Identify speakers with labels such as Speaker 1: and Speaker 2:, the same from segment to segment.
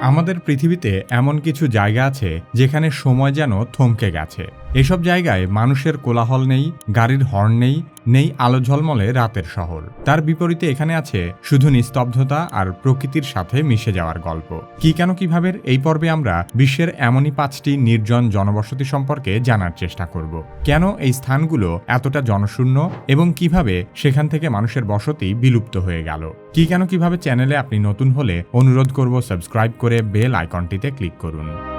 Speaker 1: আমাদের পৃথিবীতে এমন কিছু জায়গা আছে যেখানে সময় যেন থমকে গেছে। এসব জায়গায় মানুষের কোলাহল নেই, গাড়ির হর্ন নেই নেই আলো ঝলমলে রাতের শহর। তার বিপরীতে এখানে আছে শুধু নিস্তব্ধতা আর প্রকৃতির সাথে মিশে যাওয়ার গল্প। কি কেন কীভাবে এই পর্বে আমরা বিশ্বের এমনই পাঁচটি নির্জন জনবসতি সম্পর্কে জানার চেষ্টা করব। কেন এই স্থানগুলো এতটা জনশূন্য এবং কীভাবে সেখান থেকে মানুষের বসতি বিলুপ্ত হয়ে গেল? কি কেন কীভাবে চ্যানেলে আপনি নতুন হলে অনুরোধ করব সাবস্ক্রাইব করে বেল আইকনটিতে ক্লিক করুন।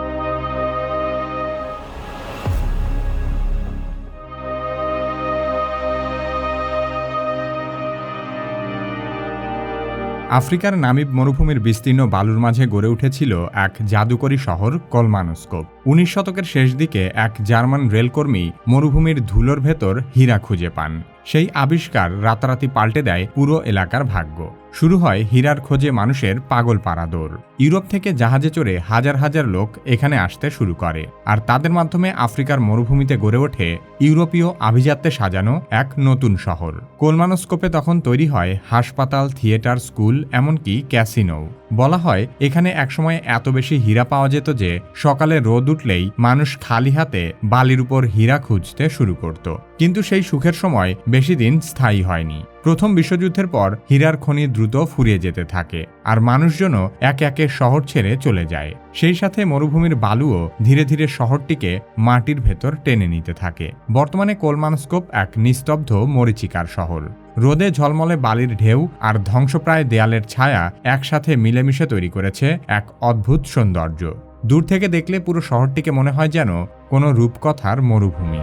Speaker 1: আফ্রিকার নামিব মরুভূমির বিস্তীর্ণ বালুর মাঝে গড়ে উঠেছিল এক জাদুকরী শহর কলমানস্কোপ। উনিশ শতকের শেষ দিকে এক জার্মান রেলকর্মী মরুভূমির ধুলোর ভেতর হীরা খুঁজে পান। সেই আবিষ্কার রাতারাতি পাল্টে দেয় পুরো এলাকার ভাগ্য। শুরু হয় হীরার খোঁজে মানুষের পাগল পারাদৌর ইউরোপ থেকে জাহাজে চড়ে হাজার হাজার লোক এখানে আসতে শুরু করে। আর তাদের মাধ্যমে আফ্রিকার মরুভূমিতে গড়ে ওঠে ইউরোপীয় আভিজাত্যে সাজানো এক নতুন শহর। কোলমানোস্কোপে তখন তৈরি হয় হাসপাতাল, থিয়েটার, স্কুল, এমনকি ক্যাসিনো। বলা হয়, এখানে একসময় এত বেশি হীরা পাওয়া যেত যে, সকালে রোদ উঠলেই মানুষ খালি হাতে বালির উপর হীরা খুঁজতে শুরু করত। কিন্তু সেই সুখের সময় বেশি দিন স্থায়ী হয়নি। প্রথম বিশ্বযুদ্ধের পর হীরার খনি দ্রুত ফুরিয়ে যেতে থাকে, আর মানুষজনও একে একে শহর ছেড়ে চলে যায়। সেই সাথে মরুভূমির বালুও ধীরে ধীরে শহরটিকে মাটির ভেতর টেনে নিতে থাকে। বর্তমানে কোলমানস্কোপ এক নিস্তব্ধ মরিচিকার শহর। রোদে ঝলমলে বালির ঢেউ আর ধ্বংসপ্রায় দেয়ালের ছায়া একসাথে মিলেমিশে তৈরি করেছে এক অদ্ভুত সৌন্দর্য। দূর থেকে দেখলে পুরো শহরটিকে মনে হয় যেন কোনো রূপকথার মরুভূমি।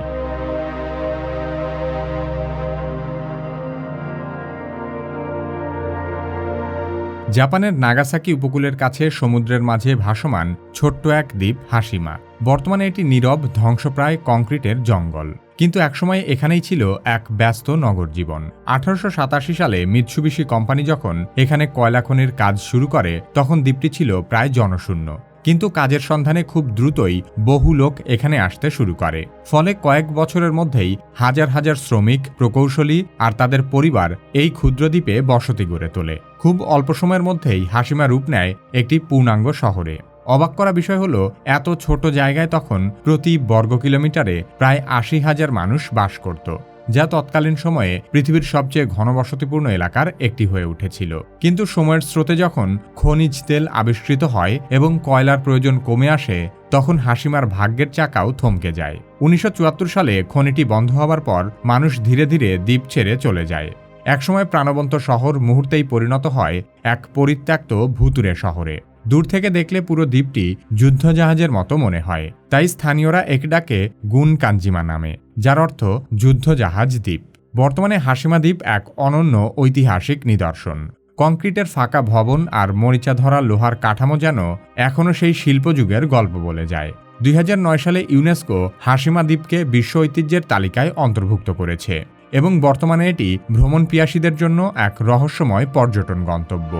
Speaker 1: জাপানের নাগাসাকি উপকূলের কাছে সমুদ্রের মাঝে ভাসমান ছোট্ট এক দ্বীপ, হাসিমা। বর্তমানে এটি নীরব, ধ্বংসপ্রায় কংক্রিটের জঙ্গল। কিন্তু একসময় এখানেই ছিল এক ব্যস্ত নগর জীবন। আঠারোশো সাতাশি সালে মিৎসুবিশি কোম্পানি যখন এখানে কয়লা খনির কাজ শুরু করে, তখন দ্বীপটি ছিল প্রায় জনশূন্য। কিন্তু কাজের সন্ধানে খুব দ্রুতই বহু লোক এখানে আসতে শুরু করে। ফলে কয়েক বছরের মধ্যেই হাজার হাজার শ্রমিক, প্রকৌশলী আর তাদের পরিবার এই ক্ষুদ্র দ্বীপে বসতি গড়ে তোলে। খুব অল্প সময়ের মধ্যেই হাসিমা রূপ নেয় একটি পূর্ণাঙ্গ শহরে। অবাক করা বিষয় হলো, এত ছোট জায়গায় তখন প্রতি বর্গ কিলোমিটারে প্রায় আশি হাজার মানুষ বাস করত। যা তৎকালীন সময়ে পৃথিবীর সবচেয়ে ঘনবসতিপূর্ণ এলাকার একটি হয়ে উঠেছিল। কিন্তু সময়ের স্রোতে যখন খনিজ তেল আবিষ্কৃত হয় এবং কয়লার প্রয়োজন কমে আসে, তখন হাসিমার ভাগ্যের চাকাও থমকে যায়। উনিশশো চুয়াত্তর সালে খনিটি বন্ধ হওয়ার পর মানুষ ধীরে ধীরে দ্বীপ ছেড়ে চলে যায়। একসময় প্রাণবন্ত শহর মুহূর্তেই পরিণত হয় এক পরিত্যক্ত ভুতুরে শহরে। দূর থেকে দেখলে পুরো দ্বীপটি যুদ্ধজাহাজের মতো মনে হয়। তাই স্থানীয়রা এক ডাকে গুন কাঞ্জিমা নামে, যার অর্থ যুদ্ধজাহাজ দ্বীপ। বর্তমানে হাসিমা দ্বীপ এক অনন্য ঐতিহাসিক নিদর্শন। কংক্রিটের ফাঁকা ভবন আর মরিচা ধরা লোহার কাঠামো যেন এখনও সেই শিল্পযুগের গল্প বলে যায়। দুই হাজার নয় সালে ইউনেস্কো হাসিমা দ্বীপকে বিশ্ব ঐতিহ্যের তালিকায় অন্তর্ভুক্ত করেছে এবং বর্তমানে এটি ভ্রমণ পিয়াসীদের জন্য এক রহস্যময় পর্যটন গন্তব্য।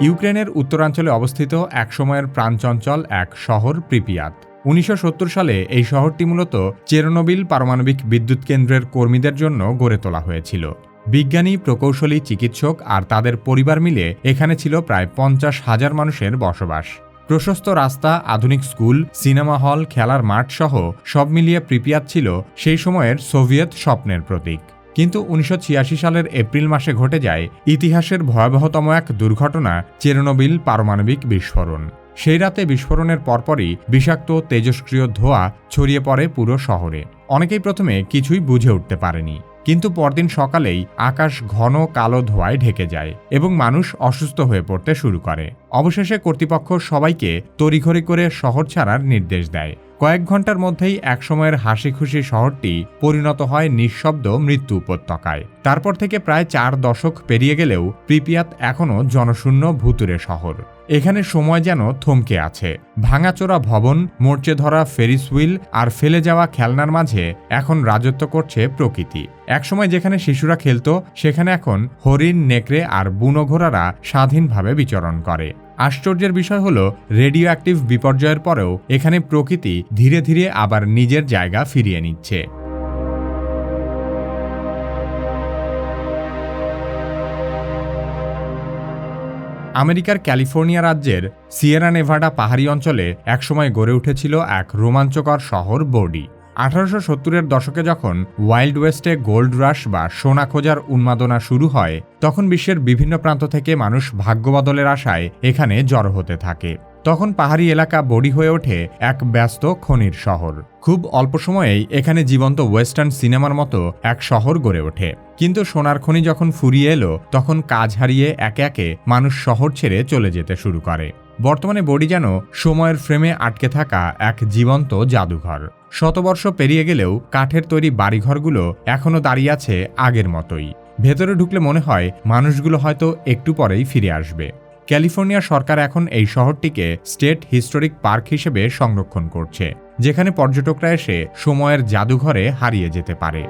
Speaker 1: ইউক্রেনের উত্তরাঞ্চলে অবস্থিত একসময়ের প্রাণচঞ্চল এক শহর প্রিপিয়াত উনিশশো সত্তর সালে এই শহরটি মূলত চেরনোবিল পারমাণবিক বিদ্যুৎ কেন্দ্রের কর্মীদের জন্য গড়ে তোলা হয়েছিল। বিজ্ঞানী, প্রকৌশলী, চিকিৎসক আর তাদের পরিবার মিলে এখানে ছিল প্রায় পঞ্চাশ হাজার মানুষের বসবাস। প্রশস্ত রাস্তা, আধুনিক স্কুল, সিনেমা হল, খেলার মাঠ সহ সব মিলিয়ে প্রিপিয়াত ছিল সেই সময়ের সোভিয়েত স্বপ্নের প্রতীক। কিন্তু উনিশশো ছিয়াশি সালের এপ্রিল মাসে ঘটে যায় ইতিহাসের ভয়াবহতম এক দুর্ঘটনা, চেরনোবিল পারমাণবিক বিস্ফোরণ। সেই রাতে বিস্ফোরণের পরপরই বিষাক্ত, তেজস্ক্রিয় ধোয়া ছড়িয়ে পড়ে পুরো শহরে। অনেকেই প্রথমে কিছুই বুঝে উঠতে পারেনি। কিন্তু পরদিন সকালেই আকাশ ঘন কালো ধোঁয়ায় ঢেকে যায় এবং মানুষ অসুস্থ হয়ে পড়তে শুরু করে। অবশেষে কর্তৃপক্ষ সবাইকে তড়িঘড়ি করে শহর ছাড়ার নির্দেশ দেয়। কয়েক ঘণ্টার মধ্যেই একসময়ের হাসি খুশি শহরটি পরিণত হয় নিঃশব্দ মৃত্যু উপত্যকায়। তারপর থেকে প্রায় চার দশক পেরিয়ে গেলেও প্রিপিয়াত এখনও জনশূন্য ভুতুরে শহর। এখানে সময় যেন থমকে আছে। ভাঙাচোরা ভবন মোর্চে ধরা ফেরিস হুইল আর ফেলে যাওয়া খেলনার মাঝে এখন রাজত্ব করছে প্রকৃতি। একসময় যেখানে শিশুরা খেলত, সেখানে এখন হরিণ, নেকড়ে আর বুনো ঘোড়ারা স্বাধীনভাবে বিচরণ করে। আশ্চর্যের বিষয় হল রেডিও অ্যাক্টিভ বিপর্যয়ের পরেও এখানে প্রকৃতি ধীরে ধীরে আবার নিজের জায়গা ফিরিয়ে নিচ্ছে। আমেরিকার ক্যালিফোর্নিয়া রাজ্যের সিয়েরা নেভাডা পাহাড়ি অঞ্চলে একসময় গড়ে উঠেছিল এক রোমাঞ্চকর শহর বোর্ডি আঠারোশো সত্তরের দশকে যখন ওয়াইল্ড ওয়েস্টে গোল্ড রাশ বা সোনা খোঁজার উন্মাদনা শুরু হয়, তখন বিশ্বের বিভিন্ন প্রান্ত থেকে মানুষ ভাগ্যবদলের আশায় এখানে জড়ো হতে থাকে। তখন পাহাড়ি এলাকা বডি হয়ে ওঠে এক ব্যস্ত খনির শহর। খুব অল্প সময়েই এখানে জীবন্ত ওয়েস্টার্ন সিনেমার মতো এক শহর গড়ে ওঠে। কিন্তু সোনার খনি যখন ফুরিয়ে এলো, তখন কাজ হারিয়ে একে একে মানুষ শহর ছেড়ে চলে যেতে শুরু করে। বর্তমানে বডি যেন সময়ের ফ্রেমে আটকে থাকা এক জীবন্ত জাদুঘর। শতবর্ষ পেরিয়ে গেলেও কাঠের তৈরি বাড়িঘরগুলো এখনও দাঁড়িয়ে আছে আগের মতোই। ভেতরে ঢুকলে মনে হয় মানুষগুলো হয়তো একটু পরেই ফিরে আসবে। ক্যালিফোর্নিয়া সরকার এখন এই শহরটিকে স্টেট হিস্টোরিক পার্ক হিসেবে সংরক্ষণ করছে, যেখানে পর্যটকরা এসে সময়ের জাদুঘরে হারিয়ে যেতে পারে।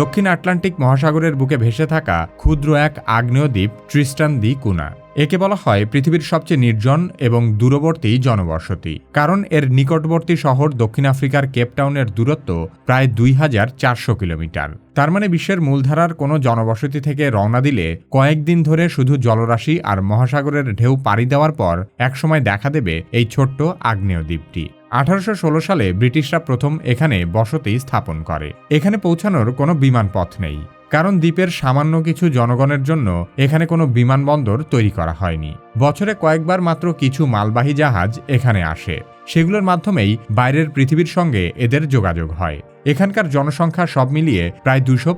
Speaker 1: দক্ষিণ আটলান্টিক মহাসাগরের বুকে ভেসে থাকা ক্ষুদ্র এক আগ্নেয় দ্বীপ ট্রিস্টান দি কুনা। একে বলা হয় পৃথিবীর সবচেয়ে নির্জন এবং দূরবর্তী জনবসতি। কারণ এর নিকটবর্তী শহর দক্ষিণ আফ্রিকার কেপটাউনের দূরত্ব প্রায় দুই হাজার চারশো কিলোমিটার। তার মানে বিশ্বের মূলধারার কোনো জনবসতি থেকে রওনা দিলে কয়েকদিন ধরে শুধু জলরাশি আর মহাসাগরের ঢেউ পাড়ি দেওয়ার পর একসময় দেখা দেবে এই ছোট্ট আগ্নেয় দ্বীপটি আঠারোশো ষোলো সালে ব্রিটিশরা প্রথম এখানে বসতি স্থাপন করে। এখানে পৌঁছানোর কোনো বিমান পথ নেই। কারণ দ্বীপের সামান্য কিছু জনগণের জন্য এখানে কোনো বিমানবন্দর তৈরি করা হয়নি। বছরে কয়েকবার মাত্র কিছু মালবাহী জাহাজ এখানে আসে। সেগুলোর মাধ্যমেই বাইরের পৃথিবীর সঙ্গে এদের যোগাযোগ হয়। এখানকার জনসংখ্যা সব মিলিয়ে প্রায় দুশো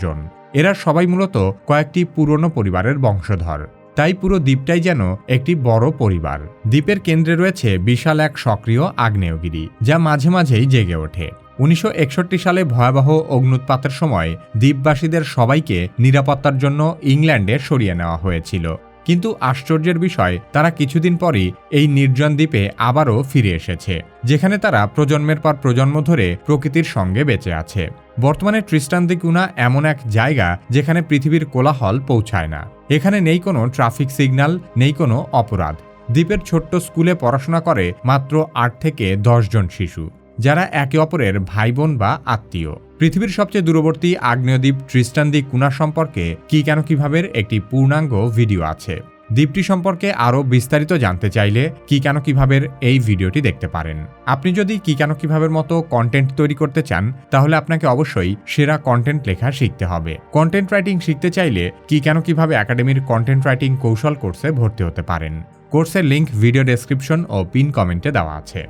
Speaker 1: জন। এরা সবাই মূলত কয়েকটি পুরনো পরিবারের বংশধর। তাই পুরো দ্বীপটাই যেন একটি বড় পরিবার। দ্বীপের কেন্দ্রে রয়েছে বিশাল এক সক্রিয় আগ্নেয়গিরি, যা মাঝে মাঝেই জেগে ওঠে। উনিশশো একষট্টি সালে ভয়াবহ অগ্নুৎপাতের সময় দ্বীপবাসীদের সবাইকে নিরাপত্তার জন্য ইংল্যান্ডে সরিয়ে নেওয়া হয়েছিল। কিন্তু আশ্চর্যের বিষয়, তারা কিছুদিন পরই এই নির্জন দ্বীপে আবারও ফিরে এসেছে, যেখানে তারা প্রজন্মের পর প্রজন্ম ধরে প্রকৃতির সঙ্গে বেঁচে আছে। বর্তমানে ট্রিস্টান দিকুনা এমন এক জায়গা যেখানে পৃথিবীর কোলাহল পৌঁছায় না। এখানে নেই কোনো ট্রাফিক সিগন্যাল, নেই কোনো অপরাধ। দ্বীপের ছোট্ট স্কুলে পড়াশোনা করে মাত্র আট থেকে দশজন শিশু, যারা একে অপরের ভাই বোন বা আত্মীয়। পৃথিবীর সবচেয়ে দূরবর্তী আগ্নেয়দ্বীপ ট্রিস্টান দ্বীপ কুনা সম্পর্কে কি কেন কীভাবে একটি পূর্ণাঙ্গ ভিডিও আছে। দ্বীপটি সম্পর্কে আরও বিস্তারিত জানতে চাইলে কি কেন কীভাবে এই ভিডিওটি দেখতে পারেন। আপনি যদি কি কেন কীভাবে মতো কন্টেন্ট তৈরি করতে চান, তাহলে আপনাকে অবশ্যই সেরা কন্টেন্ট লেখা শিখতে হবে। কন্টেন্ট রাইটিং শিখতে চাইলে কি কেন কীভাবে একাডেমির কন্টেন্ট রাইটিং কৌশল কোর্সে ভর্তি হতে পারেন। কোর্সের লিঙ্ক ভিডিও ডেসক্রিপশন ও পিন কমেন্টে দেওয়া আছে।